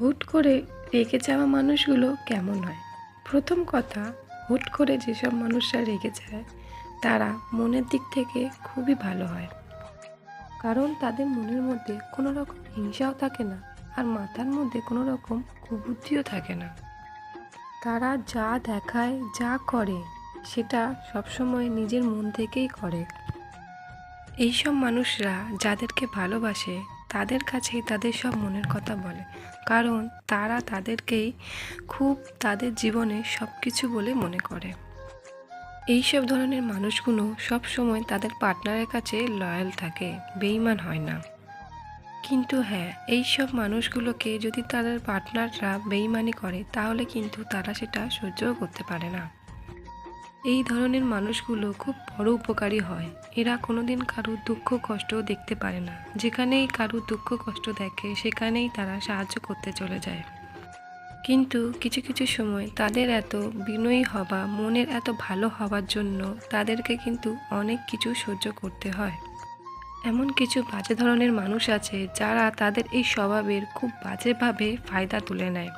হুট করে রেগে যাওয়া মানুষগুলো কেমন হয়? প্রথম কথা, হুট করে যেসব মানুষরা রেগে যায়, তারা মনের দিক থেকে খুবই ভালো হয়। কারণ তাদের মনের মধ্যে কোনো রকম হিংসাও থাকে না আর মাথার মধ্যে কোনো রকম কুবুদ্ধিও থাকে না। তারা যা দেখায়, যা করে, সেটা সবসময় নিজের মন থেকেই করে। এইসব মানুষরা যাদেরকে ভালোবাসে তাদের কাছেই তাদের সব মনের কথা বলে। কারণ তারা তাদেরকেই খুব তাদের জীবনে সব কিছু বলে মনে করে। এইসব ধরনের মানুষগুলো সব সময় তাদের পার্টনারের কাছে লয়াল থাকে বেইমান হয় না। কিন্তু হ্যাঁ এই সব মানুষগুলোকে যদি তাদের পার্টনাররা বেইমানি করে, তাহলে কিন্তু তারা সেটা সহ্যও করতে পারে না। এই ধরনের মানুষগুলো খুব বড় উপকারী হয়। এরা কোনোদিন কারুর দুঃখ কষ্টও দেখতে পারে না। যেখানেই কারুর দুঃখ কষ্ট দেখে, সেখানেই তারা সাহায্য করতে চলে যায়। কিন্তু কিছু কিছু সময় তাদের এত বিনয়ী হওয়া, মনের এত ভালো হওয়ার জন্য তাদেরকে কিন্তু অনেক কিছু সহ্য করতে হয়। এমন কিছু বাজে ধরনের মানুষ আছে যারা তাদের এই স্বভাবের খুব বাজেভাবে ফায়দা তুলে নেয়।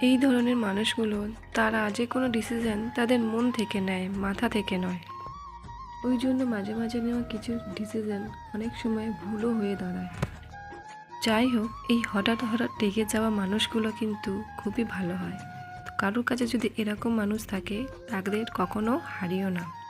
এই ধরনের মানুষগুলো তারা যে কোনো ডিসিশন তাদের মন থেকে নেয়, মাথা থেকে নয়। ওই জন্য মাঝে মাঝে নেওয়া কিছু ডিসিশন অনেক সময় ভুলও হয়ে দাঁড়ায়। যাই হোক, এই হঠাৎ হঠাৎ রেগে যাওয়া মানুষগুলো কিন্তু খুবই ভালো হয়। কারোর কাছে যদি এরকম মানুষ থাকে, তাদের কখনো হারিও না।